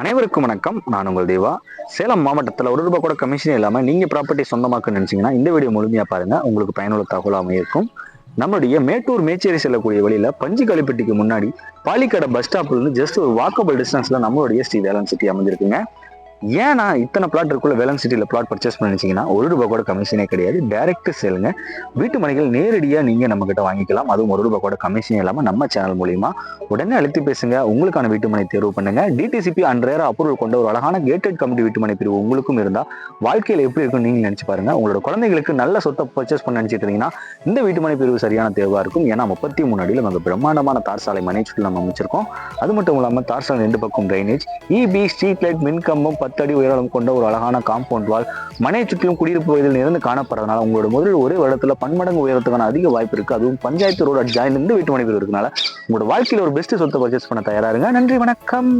அனைவருக்கும் வணக்கம். நான் உங்கள் தேவா. சேலம் மாவட்டத்தில் ஒரு ரூபாய் கூட கமிஷன் இல்லாமல் நீங்கள் ப்ராப்பர்ட்டி சொந்தமாக்க நினச்சிங்கன்னா இந்த வீடியோ முழுமையாக பாருங்கள் உங்களுக்கு பயனுள்ள தகவலாக இருக்கும். நம்மளுடைய மேட்டூர் மேச்சேரி செல்லக்கூடிய வழியில் பஞ்சு கழிப்பட்டிக்கு முன்னாடி பாலிக்கடை பஸ் ஸ்டாப்லேருந்து ஜஸ்ட் ஒரு வாக்கபிள் டிஸ்டன்ஸில் நம்மளுடைய ஸ்ரீ வேலன் சிட்டி அமைஞ்சிருக்குங்க. ஏன்னா இத்தனை பிளாட் இருக்குள்ள வேலன் சிட்டியில் பிளாட் பர்ச்சேஸ் பண்ணிச்சிங்கன்னா ஒரு ரூபா கூட கமிஷனே கிடையாது. டைரக்ட் சேலுங்க வீட்டு மனைகள் நேரடியாக நீங்கள் நம்மக்கிட்ட வாங்கிக்கலாம். அதுவும் ஒரு ரூபா கூட கமிஷன் இல்லாமல் நம்ம சேனல் மூலிமா உடனே அழுத்தி பேசுங்க. உங்களுக்கான வீட்டு மனை தேர்வு பண்ணுங்க. டிடிசிபி அன்றைய அப்ரூவல் கொண்ட ஒரு அழகான கேட்டட் கமிட்டி வீட்டு மனை பிரிவு உங்களுக்கும் இருந்தால் வாழ்க்கையில் எப்படி இருக்கும் நீங்கள் நினச்சி பாருங்க. உங்களோட குழந்தைகளுக்கு நல்ல சொத்தை பர்ச்சேஸ் பண்ண நினச்சிட்டு இருந்தீங்கன்னா இந்த வீட்டு மனை பிரிவு சரியான தேர்வாக இருக்கும். ஏன்னா முப்பத்தி மூணு அடியில் நம்ம பிரம்மாண்டமான தார் சாலை மனை சுற்றி நம்ம அமைச்சிருக்கோம். அது மட்டும் இல்லாமல் தார் சாலை ரெண்டு பக்கம் ட்ரைனேஜ் இபி ஸ்ட்ரீட் லைட் மின்கம்பம் பத்தடி உயரம் கொண்ட ஒரு அழகான காம்பவுண்ட் வால் மனை சுற்றியும் குடியிருப்பு பகுதியில் இருந்து காணப்படுறதுனால உங்களோட முதலில் ஒரே வருடத்தில் பன்மடங்கு உயரத்துக்கான அதிக வாய்ப்பு இருக்கு. அதுவும் பஞ்சாயத்து ரோடு ஜாயின் இருந்து வீட்டு மனை பிரிவு இருக்கனால உங்களோட வாழ்க்கையில் ஒரு பெஸ்ட் சொத்தை பர்ச்சேஸ் பண்ண தயாராருங்க நன்றி வணக்கம்.